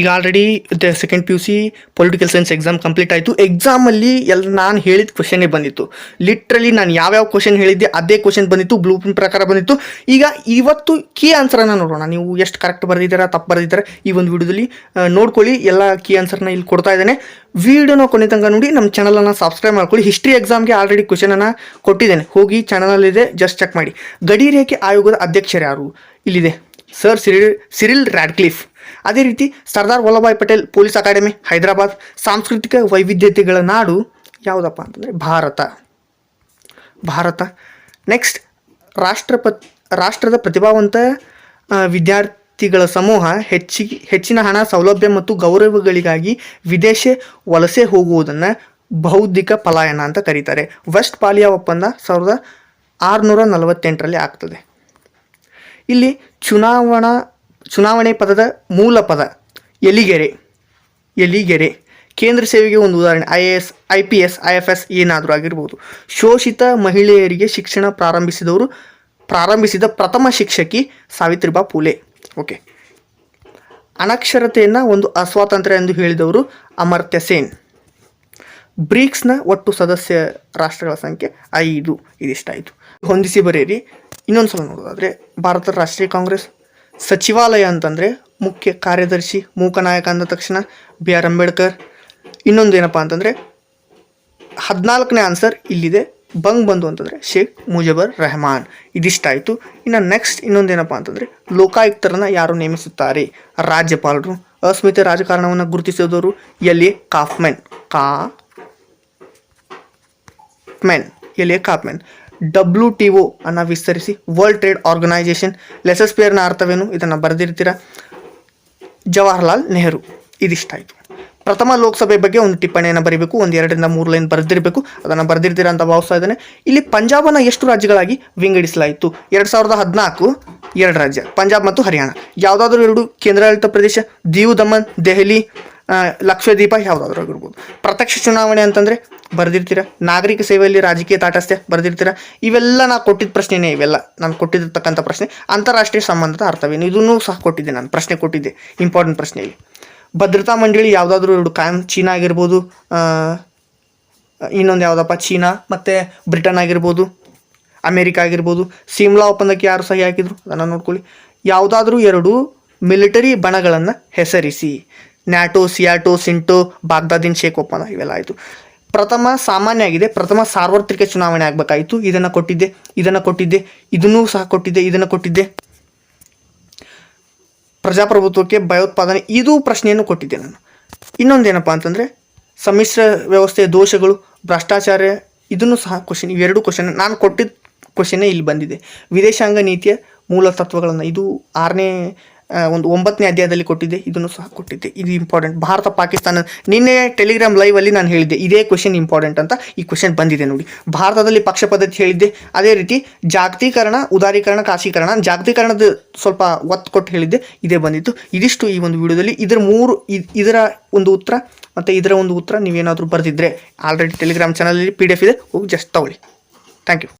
ಈಗ already second P U C political science exam complete ಆಯಿತು. ಎಕ್ಸಾಮಲ್ಲಿ ಎಲ್ಲ ನಾನು ಹೇಳಿದ ಕ್ವಶನ್ನೇ ಬಂದಿತ್ತು. ಲಿಟ್ರಲಿ ನಾನು ಯಾವ್ಯಾವ ಕ್ವಶನ್ ಹೇಳಿದ್ದೆ, ಅದೇ ಕ್ವಶನ್ ಬಂದಿತ್ತು ಬ್ಲೂ ಪ್ರಿಂಟ್ ಪ್ರಕಾರ ಬಂದಿತ್ತು. ಈಗ ಇವತ್ತು ಕೀ ಆನ್ಸರನ್ನು ನೋಡೋಣ. ನೀವು ಎಷ್ಟು ಕರೆಕ್ಟ್ ಬರೆದಿದ್ದೀರಾ, ತಪ್ಪು ಬರೆದಿದ್ದೀರಾ ಈ ಒಂದು ವಿಡಿಯೋದಲ್ಲಿ ನೋಡ್ಕೊಳ್ಳಿ. ಎಲ್ಲ ಕೀ ಆನ್ಸರ್ನ ಇಲ್ಲಿ ಕೊಡ್ತಾ ಇದ್ದೇನೆ. ವಿಡಿಯೋನ ಕೊನೆ ತನಕ ನೋಡಿ ನಮ್ಮ ಚಾನಲನ್ನು ಸಬ್ಸ್ಕ್ರೈಬ್ ಮಾಡ್ಕೊಳ್ಳಿ. ಹಿಸ್ಟ್ರಿ ಎಕ್ಸಾಮ್ಗೆ ಆಲ್ರೆಡಿ ಕ್ವಶನನ್ನು ಕೊಟ್ಟಿದ್ದೇನೆ. ಹೋಗಿ ಚಾನಲಲ್ಲಿದೆ ಜಸ್ಟ್ ಚೆಕ್ ಮಾಡಿ. ಗಡಿ ರೇಖೆ ಆಯೋಗದ ಅಧ್ಯಕ್ಷರು ಯಾರು? ಇಲ್ಲಿದೆ. ಸರ್ ಸಿರಿಲ್ ಸಿರಿಲ್ ರ್ಯಾಡ್ಕ್ಲಿಫ್ ಅದೇ ರೀತಿ ಸರ್ದಾರ್ ವಲ್ಲಭಾಯ್ ಪಟೇಲ್ ಪೊಲೀಸ್ ಅಕಾಡೆಮಿ, ಹೈದರಾಬಾದ್ ಸಾಂಸ್ಕೃತಿಕ ವೈವಿಧ್ಯತೆಗಳ ನಾಡು ಯಾವುದಪ್ಪ ಅಂತಂದರೆ ಭಾರತ. ಭಾರತ. ನೆಕ್ಸ್ಟ್ ರಾಷ್ಟ್ರಪತ್, ರಾಷ್ಟ್ರದ ಪ್ರತಿಭಾವಂತ ವಿದ್ಯಾರ್ಥಿಗಳ ಸಮೂಹ ಹೆಚ್ಚಿಗೆ ಹೆಚ್ಚಿನ ಹಣ, ಸೌಲಭ್ಯ ಮತ್ತು ಗೌರವಗಳಿಗಾಗಿ ವಿದೇಶ ವಲಸೆ ಹೋಗುವುದನ್ನು ಬೌದ್ಧಿಕ ಪಲಾಯನ ಅಂತ ಕರೀತಾರೆ. ವೆಸ್ಟ್ ಪಾಲಿಯಾ ಒಪ್ಪಂದ ಸಾವಿರದ ಆರುನೂರ ನಲವತ್ತೆಂಟರಲ್ಲಿ ಆಗ್ತದೆ. ಇಲ್ಲಿ ಚುನಾವಣಾ ಚುನಾವಣೆ ಪದದ ಮೂಲ ಪದ ಎಲಿಗೆರೆ ಎಲಿಗೆರೆ. ಕೇಂದ್ರ ಸೇವೆಗೆ ಒಂದು ಉದಾಹರಣೆ. I A S, I P S, I F S ಏನಾದರೂ ಆಗಿರ್ಬೋದು. ಶೋಷಿತ ಮಹಿಳೆಯರಿಗೆ ಶಿಕ್ಷಣ ಪ್ರಾರಂಭಿಸಿದವರು, ಪ್ರಾರಂಭಿಸಿದ ಪ್ರಥಮ ಶಿಕ್ಷಕಿ ಸಾವಿತ್ರಿಬಾ ಫೂಲೆ ಓಕೆ. ಅನಕ್ಷರತೆಯನ್ನು ಒಂದು ಅಸ್ವಾತಂತ್ರ್ಯ ಎಂದು ಹೇಳಿದವರು ಅಮರ್ತ್ಯ ಸೇನ್. ಬ್ರಿಕ್ಸ್ನ ಒಟ್ಟು ಸದಸ್ಯ ರಾಷ್ಟ್ರಗಳ ಸಂಖ್ಯೆ ಐದು. ಇದಿಷ್ಟಾಯಿತು. ಹೊಂದಿಸಿ ಬರೆಯಿರಿ. ಇನ್ನೊಂದು ಸಲ ನೋಡೋದಾದರೆ, ಭಾರತದ ರಾಷ್ಟ್ರೀಯ ಕಾಂಗ್ರೆಸ್ ಸಚಿವಾಲಯ ಅಂತಂದರೆ ಮುಖ್ಯ ಕಾರ್ಯದರ್ಶಿ ಮೂಕನಾಯಕ ಅಂದ ತಕ್ಷಣ ಬಿ ಆರ್ ಅಂಬೇಡ್ಕರ್. ಇನ್ನೊಂದು ಏನಪ್ಪ ಅಂತಂದರೆ ಹದಿನಾಲ್ಕನೇ ಆನ್ಸರ್ ಇಲ್ಲಿದೆ. ಬಂಗ್ ಬಂದು ಅಂತಂದರೆ ಶೇಖ್ ಮುಜಬರ್ ರೆಹಮಾನ್. ಇದಿಷ್ಟಾಯಿತು. ಇನ್ನು ನೆಕ್ಸ್ಟ್ ಇನ್ನೊಂದೇನಪ್ಪ ಅಂತಂದರೆ ಲೋಕಾಯುಕ್ತರನ್ನು ಯಾರು ನೇಮಿಸುತ್ತಾರೆ? ರಾಜ್ಯಪಾಲರು. ಅಸ್ಮಿತೆ ರಾಜಕಾರಣವನ್ನು ಗುರುತಿಸಿದವರು ಎಲ್ಲಿ ಕಾಫ್ಮೆನ್. ಕಾ ಮೆನ್. ಎ ಕಾಪ್ಮೆನ್ ಡಬ್ಲ್ಯೂ ಟಿ ಒ ಅನ್ನು ವಿಸ್ತರಿಸಿ ವರ್ಲ್ಡ್ ಟ್ರೇಡ್ ಆರ್ಗನೈಸೇಷನ್ ಲೆಸಸ್ ಪೇರ್ನ ಅರ್ಥವೇನು? ಇದನ್ನು ಬರೆದಿರ್ತೀರ? ಜವಾಹರ್ಲಾಲ್ ನೆಹರು. ಇದಿಷ್ಟಾಯಿತು ಪ್ರಥಮ ಲೋಕಸಭೆ ಬಗ್ಗೆ ಒಂದು ಟಿಪ್ಪಣಿಯನ್ನು ಬರೀಬೇಕು, ಒಂದು ಎರಡರಿಂದ ಮೂರು ಲೈನ್ ಬರೆದಿರಬೇಕು. ಅದನ್ನು ಬರೆದಿರ್ತೀರ ಅಂತ ಭಾವಿಸ್ತಾ ಇದ್ದೇನೆ. ಇಲ್ಲಿ ಪಂಜಾಬನ್ನು ಎಷ್ಟು ರಾಜ್ಯಗಳಾಗಿ ವಿಂಗಡಿಸಲಾಯಿತು? ಎರಡು ಸಾವಿರದ ಹದಿನಾಲ್ಕು, ಎರಡು ರಾಜ್ಯ, ಪಂಜಾಬ್ ಮತ್ತು ಹರಿಯಾಣ. ಯಾವುದಾದ್ರೂ ಎರಡು ಕೇಂದ್ರಾಡಳಿತ ಪ್ರದೇಶ ದೀವ್ ದಮನ್ ದೆಹಲಿ ಆ, ಲಕ್ಷದ್ವೀಪ ಯಾವುದಾದ್ರೂ ಆಗಿರ್ಬೋದು. ಪ್ರತ್ಯಕ್ಷ ಚುನಾವಣೆ ಅಂತಂದರೆ ಬರೆದಿರ್ತೀರ. ನಾಗರಿಕ ಸೇವೆಯಲ್ಲಿ ರಾಜಕೀಯ ತಾಟಸ್ಥ್ಯ ಬರೆದಿರ್ತೀರ. ಇವೆಲ್ಲ ನಾನು ಕೊಟ್ಟಿದ್ದ ಪ್ರಶ್ನೆನೇ ಇವೆಲ್ಲ. ನಾನು ಕೊಟ್ಟಿರ್ತಕ್ಕಂಥ ಪ್ರಶ್ನೆ. ಅಂತಾರಾಷ್ಟ್ರೀಯ ಸಂಬಂಧದ ಅರ್ಥವೇನು? ಇದನ್ನೂ ಸಹ ಕೊಟ್ಟಿದ್ದೆ ನಾನು. ಪ್ರಶ್ನೆ ಕೊಟ್ಟಿದ್ದೆ. ಇಂಪಾರ್ಟೆಂಟ್ ಪ್ರಶ್ನೆಯಲ್ಲಿ ಭದ್ರತಾ ಮಂಡಳಿ ಯಾವುದಾದ್ರೂ ಎರಡು ಕಾಯಂ ಚೀನಾ ಆಗಿರ್ಬೋದು ಇನ್ನೊಂದು ಯಾವುದಪ್ಪ? ಚೀನಾ ಮತ್ತು ಬ್ರಿಟನ್ ಆಗಿರ್ಬೋದು ಅಮೇರಿಕಾ ಆಗಿರ್ಬೋದು. ಸಿಮ್ಲಾ ಒಪ್ಪಂದಕ್ಕೆ ಯಾರು ಸಹಿ ಹಾಕಿದ್ರು? ಅದನ್ನು ನೋಡ್ಕೊಳ್ಳಿ. ಯಾವುದಾದ್ರೂ ಎರಡು ಮಿಲಿಟರಿ ಬಣಗಳನ್ನು ಹೆಸರಿಸಿ. ನ್ಯಾಟೋ ಸಿಯಾಟೋ, ಸಿಂಟೋ, ಬಾಗ್ದಾದಿನ್ ಶೇಖ್ ಒಪ್ಪಂದ ಇವೆಲ್ಲ ಆಯಿತು. ಪ್ರಥಮ ಸಾಮಾನ್ಯ ಆಗಿದೆ ಪ್ರಥಮ ಸಾರ್ವತ್ರಿಕ ಚುನಾವಣೆ ಆಗಬೇಕಾಯಿತು. ಇದನ್ನು ಕೊಟ್ಟಿದ್ದೆ ಇದನ್ನು ಕೊಟ್ಟಿದ್ದೆ, ಇದನ್ನೂ ಸಹ ಕೊಟ್ಟಿದ್ದೆ, ಇದನ್ನು ಕೊಟ್ಟಿದ್ದೆ. ಪ್ರಜಾಪ್ರಭುತ್ವಕ್ಕೆ ಭಯೋತ್ಪಾದನೆ, ಇದು ಪ್ರಶ್ನೆಯನ್ನು ಕೊಟ್ಟಿದ್ದೆ ನಾನು. ಇನ್ನೊಂದೇನಪ್ಪ ಅಂತಂದರೆ, ಸಮ್ಮಿಶ್ರ ವ್ಯವಸ್ಥೆಯ ದೋಷಗಳು, ಭ್ರಷ್ಟಾಚಾರ, ಇದನ್ನು ಸಹ ಕ್ವಶನ್ ಇವೆರಡು ಕ್ವಶನ್ ನಾನು ಕೊಟ್ಟಿದ್ದ ಕ್ವಶನ್ನೇ ಇಲ್ಲಿ ಬಂದಿದೆ. ವಿದೇಶಾಂಗ ನೀತಿಯ ಮೂಲ ತತ್ವಗಳನ್ನು, ಇದು ಆರನೇ ಒಂದು ಒಂಬತ್ತನೇ ಅಧ್ಯಾಯದಲ್ಲಿ ಕೊಟ್ಟಿದ್ದೆ, ಇದನ್ನು ಸಹ ಕೊಟ್ಟಿದ್ದೆ. ಇದು ಇಂಪಾರ್ಟೆಂಟ್ ಭಾರತ, ಪಾಕಿಸ್ತಾನ, ನಿನ್ನೆ ಟೆಲಿಗ್ರಾಮ್ ಲೈವಲ್ಲಿ ನಾನು ಹೇಳಿದ್ದೆ, ಇದೇ ಕ್ವಶನ್ ಇಂಪಾರ್ಟೆಂಟ್ ಅಂತ. ಈ ಕ್ವಶನ್ ಬಂದಿದೆ ನೋಡಿ. ಭಾರತದಲ್ಲಿ ಪಕ್ಷ ಪದ್ಧತಿ ಹೇಳಿದ್ದೆ, ಅದೇ ರೀತಿ ಜಾಗತೀಕರಣ, ಉದಾರೀಕರಣ ಖಾಸೀಕರಣ ಜಾಗತೀಕರಣದ ಸ್ವಲ್ಪ ಒತ್ತು ಕೊಟ್ಟು ಹೇಳಿದ್ದೆ, ಇದೇ ಬಂದಿತ್ತು. ಇದಿಷ್ಟು ಈ ಒಂದು ವಿಡಿಯೋದಲ್ಲಿ. ಇದರ ಮೂರು ಇದರ ಒಂದು ಉತ್ತರ, ಮತ್ತು ಇದರ ಒಂದು ಉತ್ತರ ನೀವೇನಾದರೂ ಬರೆದಿದ್ದರೆ ಆಲ್ರೆಡಿ ಟೆಲಿಗ್ರಾಮ್ ಚಾನಲಲ್ಲಿ ಪಿ ಡಿ ಎಫ್ ಇದೆ, ಹೋಗಿ ಜಸ್ಟ್ ತಗೊಳ್ಳಿ. Thank you